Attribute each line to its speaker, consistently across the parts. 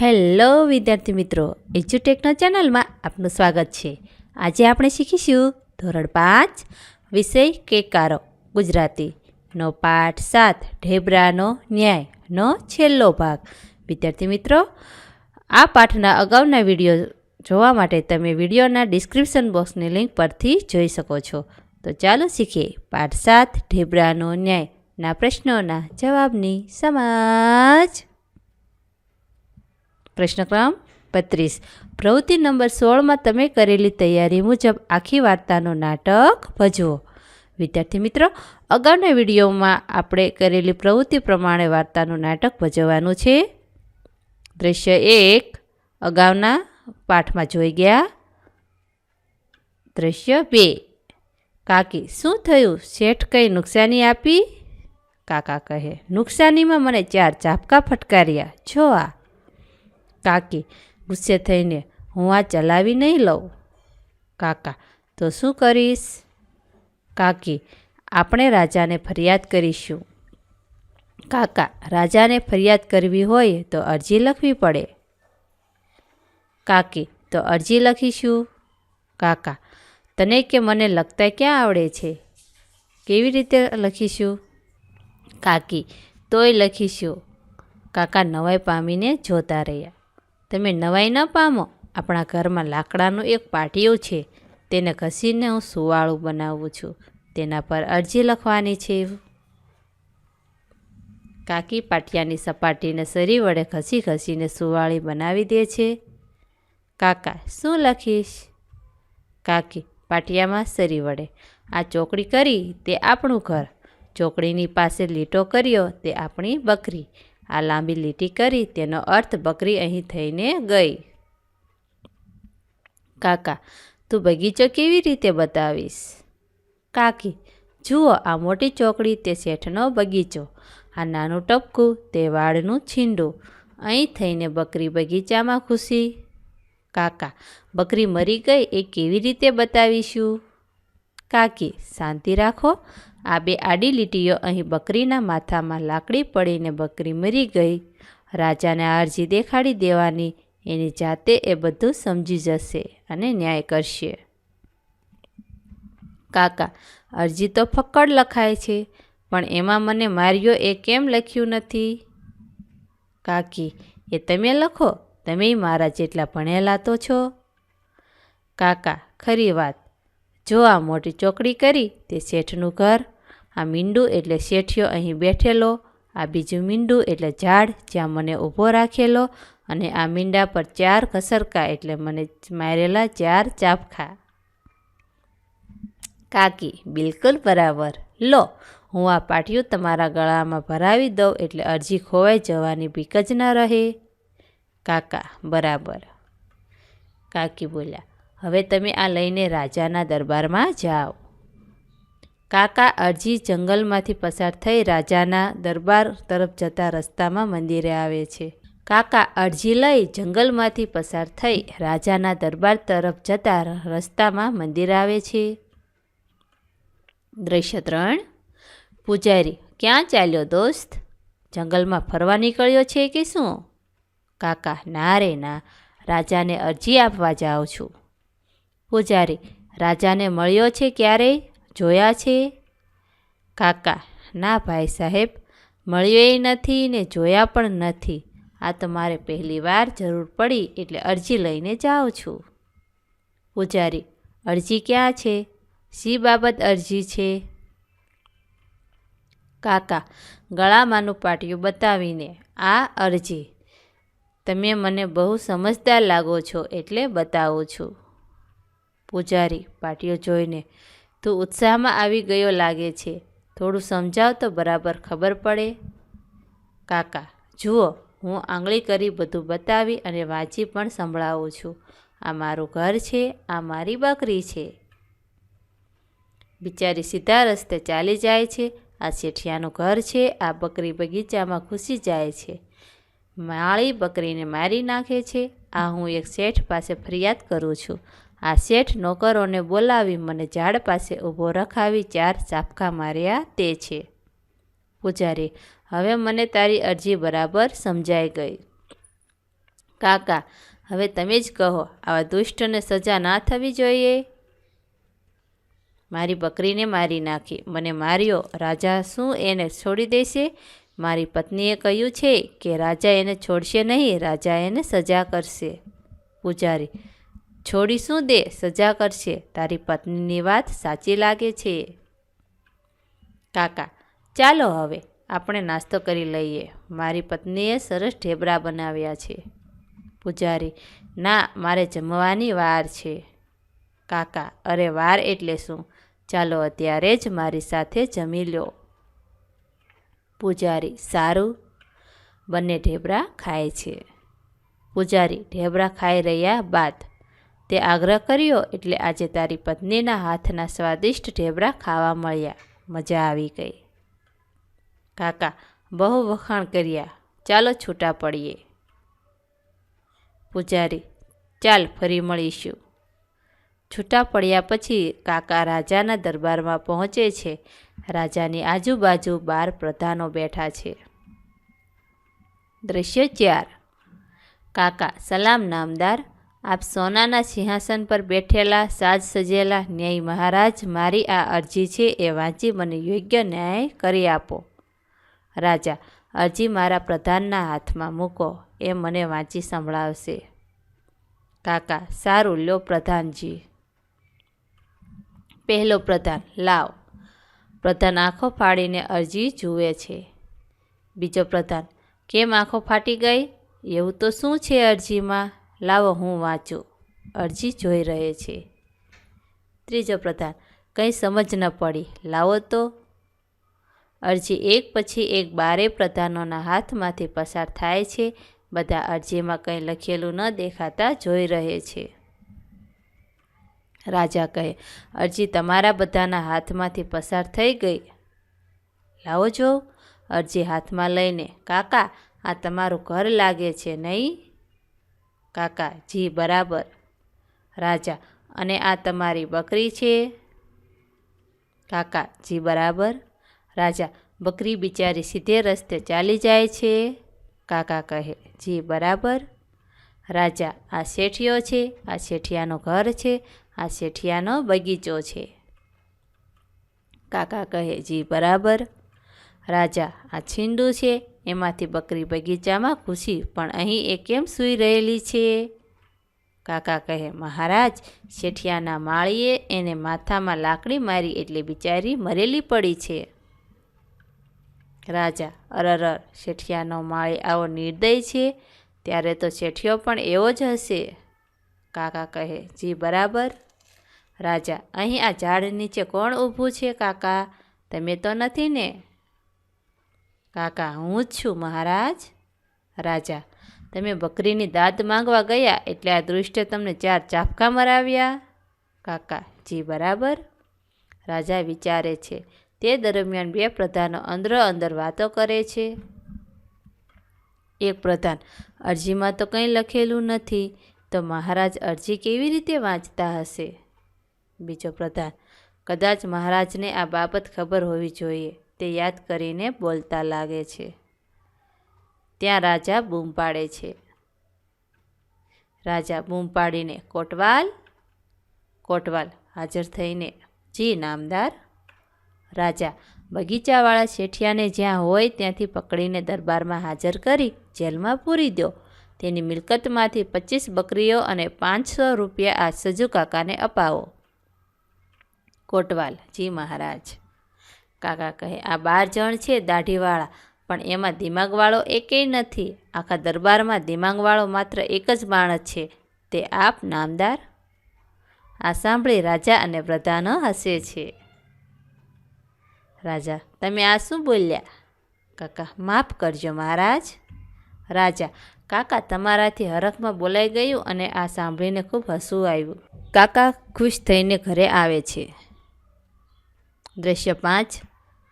Speaker 1: Hello, વિદ્યાર્થી મિત્રો. એજ્યુટેકનો ચેનલમાં આપનું સ્વાગત છે. આજે આપણે શીખીશું ધોરણ પાંચ, વિષય કેકારો ગુજરાતીનો પાઠ સાત, ઢેબરાનો ન્યાયનો છેલ્લો ભાગ. વિદ્યાર્થી મિત્રો, આ પાઠના અગાઉના વીડિયો જોવા માટે તમે વિડીયોના ડિસ્ક્રિપ્શન બોક્સની લિંક પરથી જોઈ શકો છો. તો ચાલો શીખીએ. પાઠ સાત, ઢેબરાનો ન્યાયના પ્રશ્નોના જવાબની સમાજ. પ્રશ્ન ક્રમ બત્રીસ. પ્રવૃત્તિ નંબર સોળમાં તમે કરેલી તૈયારી મુજબ આખી વાર્તાનું નાટક ભજવો. વિદ્યાર્થી મિત્રો, અગાઉના વિડીયોમાં આપણે કરેલી પ્રવૃત્તિ પ્રમાણે વાર્તાનું નાટક ભજવવાનું છે. દ્રશ્ય એક, અગાઉના પાઠમાં જોઈ ગયા. દ્રશ્ય બે, કાકી, શું થયું? શેઠ કંઈ નુકસાની આપી? કાકા કહે, નુકસાનીમાં મને ચાર ચાપકા ફટકાર્યા. જો આ કાકી, ગુસ્સે થઈને, હું આ ચલાવી નહીં લઉં? કાકા, તો શું કરીશ? કાકી, આપણે રાજાને ફરિયાદ કરીશું. કાકા, રાજાને ફરિયાદ કરવી હોય તો અરજી લખવી પડે. કાકી, તો અરજી લખીશું? કાકા, તને કે મને લખતા ક્યાં આવડે છે? કેવી રીતે લખીશું? કાકી, તોય લખીશું. કાકા નવાઈ પામીને જોતા રહ્યા. તમે નવાઈ ન પામો. આપણા ઘરમાં લાકડાનું એક પાટિયું છે. તેને ઘસીને હું સુવાળું બનાવું છું. તેના પર અરજી લખવાની છે. કાકી પાટિયાની સપાટીને સરી વડે ઘસી ઘસીને સુવાળી બનાવી દે છે. કાકા, શું લખીશ? કાકી પાટિયામાં સરી વડે. આ ચોકડી કરી તે આપણું ઘર. ચોકડીની પાસે લીટો કર્યો તે આપણી બકરી. આ લાંબી લીટી કરી, તેનો અર્થ બકરી અહીં થઈને ગઈ. કાકા, તું બગીચો કેવી રીતે બતાવીશ? કાકી, જુઓ આ મોટી ચોકડી, તે શેઠનો બગીચો. આ નાનું ટપકું, તે વાળનું છીંડું. અહીં થઈને બકરી બગીચામાં ખુશી કાકા, બકરી મરી ગઈ, એ કેવી રીતે બતાવીશું? કાકી, શાંતિ રાખો. આ બે આડી લીટીઓ અહીં બકરીના માથામાં લાકડી પડીને બકરી મરી ગઈ. રાજાને આ અરજી દેખાડી દેવાની. એની જાતે એ બધું સમજી જશે અને ન્યાય કરશે. કાકા, અરજી તો ફક્કડ લખાય છે, પણ એમાં મને માર્યો એ કેમ લખ્યું નથી? કાકી, એ તમે લખો, તમે મારા જેટલા ભણેલા તો છો? કાકા, ખરી વાત. જો આ મોટી ચોકડી કરી, તે શેઠનું ઘર આ મીંડું એટલે શેઠિયો અહીં બેઠેલો, આ બીજું મીંડું એટલે ઝાડ જ્યાં મને ઊભો રાખેલો અને આ મીંડા પર ચાર ઘસરકા એટલે મને મારેલા ચાર ચાપખા. કાકી, બિલકુલ બરાબર. લો, હું આ પાટિયું તમારા ગળામાં ભરાવી દઉં એટલે અરજી ખોવાઈ જવાની બીક જ ન રહે. કાકા, બરાબર. કાકી બોલ્યા, હવે તમે આ લઈને રાજાના દરબારમાં જાઓ. કાકા અરજી જંગલમાંથી પસાર થઈ રાજાના દરબાર તરફ જતા રસ્તામાં મંદિરે આવે છે. કાકા અરજી લઈ જંગલમાંથી પસાર થઈ રાજાના દરબાર તરફ જતા રસ્તામાં મંદિર આવે છે. દ્રશ્ય ત્રણ. પૂજારી, ક્યાં ચાલ્યો દોસ્ત? જંગલમાં ફરવા નીકળ્યો છે કે શું? કાકા, ના રે, ના. રાજાને અરજી આપવા જાઉં છું. પૂજારી, રાજાને મળ્યો છે ક્યારેય જોયા છે? કાકા, ના ભાઈ સાહેબ, મળ્યો નથી ને જોયા પણ નથી. આ તો મારે પહેલી વાર જરૂર પડી એટલે અરજી લઈને જાઉં છું. પૂજારી, અરજી ક્યાં છે? શી બાબત અરજી છે? કાકા, ગળામાંનું પાટિયું બતાવીને આ અરજી. તમે મને બહુ સમજદાર લાગો છો એટલે બતાવું છું. પૂજારી, પાટિયો જોઈને તું ઉત્સાહમાં આવી ગયો લાગે છે. થોડું સમજાવ તો બરાબર ખબર પડે. કાકા, જુઓ, હું આંગળી કરી બધું બતાવી અને વાંચી પણ સંભળાવું છું. આ મારું ઘર છે, આ મારી બકરી છે. બિચારી સીધા રસ્તે ચાલી જાય છે. આ શેઠિયાનું ઘર છે, આ બકરી બગીચામાં ઘૂસી જાય છે. માળી બકરીને મારી નાખે છે. આ હું એક શેઠ પાસે ફરિયાદ કરું છું. આ શેઠ નોકરોને બોલાવી મને ઝાડ પાસે ઊભો રખાવી ચાર ચાપકા માર્યા તે છે. પૂજારી, હવે મને તારી અરજી બરાબર સમજાઈ ગઈ. કાકા, હવે તમે જ કહો, આવા દુષ્ટને સજા ના થવી જોઈએ? મારી બકરીને મારી નાખી. મને માર્યો, રાજા શું એને છોડી દેશે? મારી પત્નીએ કહ્યું છે કે રાજા એને છોડશે નહીં, રાજા એને સજા કરશે. પૂજારી છોડી શું દે, સજા કરશે. તારી પત્નીની વાત સાચી લાગે છે. કાકા, ચાલો હવે, આપણે નાસ્તો કરી લઈએ. મારી પત્નીએ સરસ ઢેબરા બનાવ્યા છે. પૂજારી, ના, મારે જમવાની વાર છે. કાકા, અરે વાર એટલે શું? ચાલો અત્યારે જ મારી સાથે જમી લો. પૂજારી, સારું? બંને ઢેબરા ખાય છે. પૂજારી, ઢેબરા ખાઈ રહ્યા બાદ તે આગ્રહ કર્યો એટલે આજે તારી પત્નીના હાથના સ્વાદિષ્ટ ઢેબરા ખાવા મળ્યા. મજા આવી ગઈ. કાકા, બહુ વખાણ કર્યા. ચાલો છૂટા પડીએ. પૂજારી, ચાલ ફરી મળીશું. છૂટા પડ્યા પછી કાકા રાજાના દરબારમાં પહોંચે છે. રાજાની આજુબાજુ બાર પ્રધાનો બેઠા છે. દ્રશ્ય ચાર. કાકા, સલામ નામદાર આપ સોનાના સિંહાસન પર બેઠેલા, સાજ સજેલા ન્યાય મહારાજ, મારી આ અરજી છે એ વાંચી મને યોગ્ય ન્યાય કરી આપો. રાજા, અરજી મારા પ્રધાનના હાથમાં મૂકો, એ મને વાંચી સંભળાવશે. કાકા, સારું, લો પ્રધાનજી. પહેલો પ્રધાન, લાવ. પ્રધાન આંખો ફાડીને અરજી જુએ છે. બીજો પ્રધાન, કેમ આંખો ફાટી ગઈ? એવું તો શું છે અરજીમાં? લાવો હું વાંચું. અરજી જોઈ રહે છે. ત્રીજો પ્રધાન, કંઈ સમજ ન પડી. લાવો તો. અરજી એક પછી એક બારે પ્રધાનોના હાથમાંથી પસાર થાય છે. બધા અરજીમાં કંઈ લખેલું ન દેખાતા જોઈ રહે છે. રાજા કહે, અરજી તમારા બધાના હાથમાંથી પસાર થઈ ગઈ. લાવો જો. અરજી હાથમાં લઈને, કાકા, આ તમારું ઘર લાગે છે નહીં? કાકા, જી, બરાબર. રાજા, અને આ તમારી બકરી છે? કાકા, જી, બરાબર. રાજા, બકરી બિચારી સીધે રસ્તે ચાલી જાય છે? કાકા કહે, જી, બરાબર. રાજા, આ શેઠિયો છે, આ શેઠિયાનું ઘર છે, આ શેઠિયાનો બગીચો છે. કાકા કહે, જી, બરાબર. રાજા, આ છીંડું છે એમાંથી બકરી બગીચામાં ઘૂસી પણ અહીં એ કેમ સૂઈ રહેલી છે? કાકા કહે, મહારાજ, શેઠિયાના માળીએ એને માથામાં લાકડી મારી એટલે બિચારી મરેલી પડી છે. રાજા, અરર શેઠિયાનો માળી આવો નિર્દય છે, ત્યારે તો શેઠિયો પણ એવો જ હશે. કાકા કહે, જી, બરાબર. રાજા, અહીં આ ઝાડ નીચે કોણ ઊભું છે, કાકા? તમે તો નથી ને? કાકા, હું જ છું મહારાજ. રાજા, તમે બકરીની દાંત માંગવા ગયા એટલે આ દૃષ્ટે તમને ચાર ચાપકા મરાવ્યા? કાકા, જી બરાબર. રાજા વિચારે છે, તે દરમિયાન બે પ્રધાનો અંદર અંદર વાતો કરે છે. એક પ્રધાન, અરજીમાં તો કંઈ લખેલું નથી, તો મહારાજ અરજી કેવી રીતે વાંચતા હશે? બીજો પ્રધાન, કદાચ મહારાજને આ બાબત ખબર હોવી જોઈએ. તે યાદ કરીને બોલતા લાગે છે. ત્યાં રાજા બૂમ પાડે છે. રાજા બૂમ પાડીને, કોટવાલ કોટવાલ, હાજર થઈને જી નામદાર. રાજા, બગીચાવાળા શેઠિયાને જ્યાં હોય ત્યાંથી પકડીને દરબારમાં હાજર કરી જેલમાં પૂરી દો તેની મિલકતમાંથી પચીસ બકરીઓ અને પાંચસો રૂપિયા આ સજુ કાકાને અપાવો. કોટવાલ, જી મહારાજ. કાકા કહે, આ બાર જણ છે દાઢીવાળા, પણ એમાં દિમાગવાળો એકેય નથી. આખા દરબારમાં દિમાગવાળો માત્ર એક જ માણસ છે. તે આપ નામદાર આ સાંભળી રાજા અને પ્રધાનો હસે છે. રાજા, તમે આ શું બોલ્યા કાકા, માફ કરજો મહારાજ રાજા, કાકા તમારાથી હરખમાં બોલાઈ ગયું અને આ સાંભળીને ખૂબ હસવું આવ્યું. કાકા ખુશ થઈને ઘરે આવે છે. દ્રશ્ય પાંચ.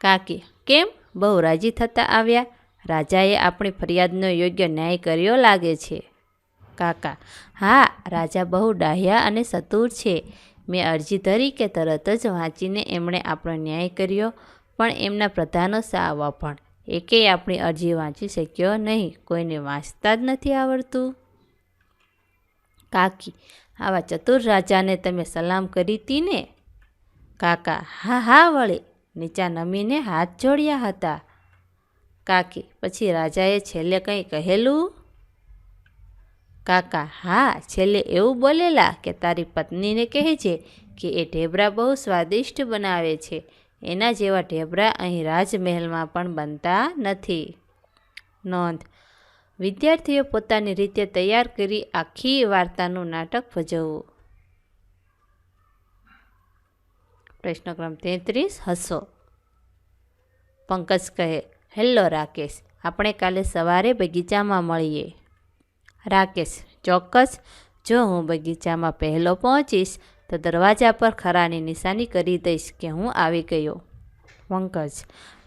Speaker 1: કાકી, કેમ? બહુ રાજી થતા આવ્યા? રાજાએ આપણી ફરિયાદનો યોગ્ય ન્યાય કર્યો લાગે છે. કાકા, હા, રાજા બહુ ડાહ્યા અને સતુર છે. મેં અરજી ધરી કે તરત જ વાંચીને એમણે આપણો ન્યાય કર્યો, પણ એમના પ્રધાનો સાવા પણ એકેય આપણી અરજી વાંચી શક્યો નહીં. કોઈને વાંચતા જ નથી આવડતું. કાકી, આવા ચતુર રાજાને તમે સલામ કરી હતી ને? કાકા હા હા વળી. નીચા નમીને હાથ જોડ્યા હતા. કાકી, પછી રાજાએ છેલ્લે કંઈ કહેલું? કાકા, હા, છેલ્લે એવું બોલેલા કે તારી પત્નીને કહે છે કે એ ઢેબરા બહુ સ્વાદિષ્ટ બનાવે છે. એના જેવા ઢેબરા અહીં રાજમહેલમાં પણ બનતા નથી. નોંધ. વિદ્યાર્થીઓ પોતાની રીતે તૈયાર કરી આખી વાર્તાનું નાટક ભજવવું. પ્રશ્ન ક્રમ તેત્રીસ, હસો. પંકજ કહે, હેલો રાકેશ, આપણે કાલે સવારે બગીચામાં મળીએ. રાકેશ, ચોક્કસ. જો હું બગીચામાં પહેલો પહોંચીશ, તો દરવાજા પર ખરાની નિશાની કરી દઈશ કે હું આવી ગયો. પંકજ,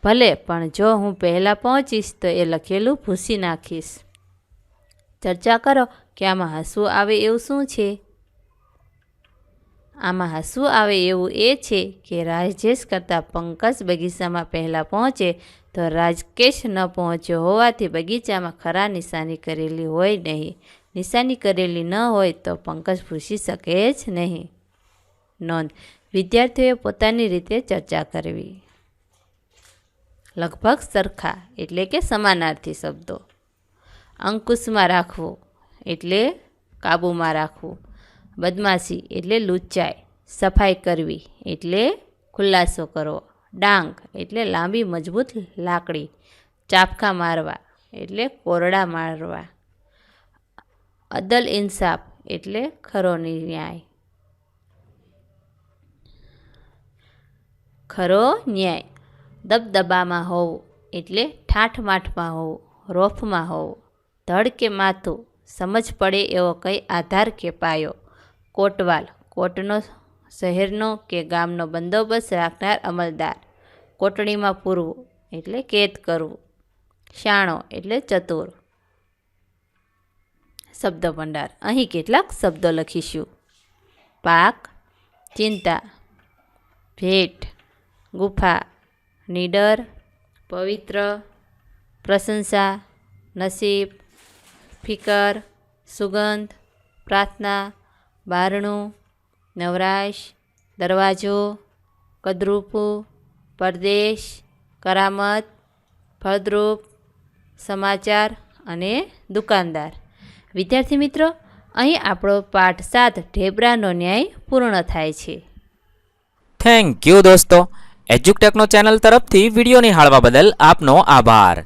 Speaker 1: ભલે, પણ જો હું પહેલાં પહોંચીશ, તો એ લખેલું ભૂસી નાખીશ. ચર્ચા કરો, કે આમાં હસવું આવે એવું શું છે? આમાં હસવું આવે એવું એ છે કે રાજેશ કરતાં પંકજ બગીચામાં પહેલાં પહોંચે તો રાજકેશ ન પહોંચ્યો હોવાથી બગીચામાં ખરા નિશાની કરેલી હોય નહીં. નિશાની કરેલી ન હોય તો પંકજ ભૂસી શકે જ નહીં. નોંધ. વિદ્યાર્થીઓએ પોતાની રીતે ચર્ચા કરવી. લગભગ સરખા, એટલે કે સમાનાર્થી શબ્દો. અંકુશમાં રાખવું, એટલે કાબૂમાં રાખવું. બદમાશી એટલે લુચ્ચાઈ, સફાઈ કરવી એટલે ખુલાસો કરવો, ડાંગ એટલે લાંબી મજબૂત લાકડી, ચાપખા મારવા એટલે કોરડા મારવા, અદલ ઇન્સાફ એટલે ખરો ન્યાય. ખરો ન્યાય. દબદબામાં હોવું એટલે ઠાઠમાઠમાં હોવું, રોફમાં હોવું, ધડ કે માથું, સમજ પડે એવો કંઈ આધાર કે પાયો. કોટવાલ, કોટનો શહેરનો કે ગામનો બંદોબસ્ત રાખનાર અમલદાર. કોટડીમાં પૂરવું એટલે કેદ કરવું. શાણો એટલે ચતુર. શબ્દ ભંડાર અહીં કેટલાક શબ્દો લખીશું. પાક, ચિંતા, ભેટ, ગુફા, નીડર, પવિત્ર, પ્રશંસા, નસીબ, ફિકર, સુગંધ, પ્રાર્થના બારણું, નવરાશ, દરવાજો, કદરૂપું, પરદેશ, કરામત, ફળદ્રુપ, સમાચાર અને દુકાનદાર. વિદ્યાર્થી મિત્રો, અહીં આપણો પાઠ સાત ઢેબરાનો ન્યાય પૂર્ણ થાય છે.
Speaker 2: થેન્ક યુ દોસ્તો. એજ્યુકટેકનો ચેનલ તરફથી વીડિયો નિહાળવા બદલ આપનો આભાર.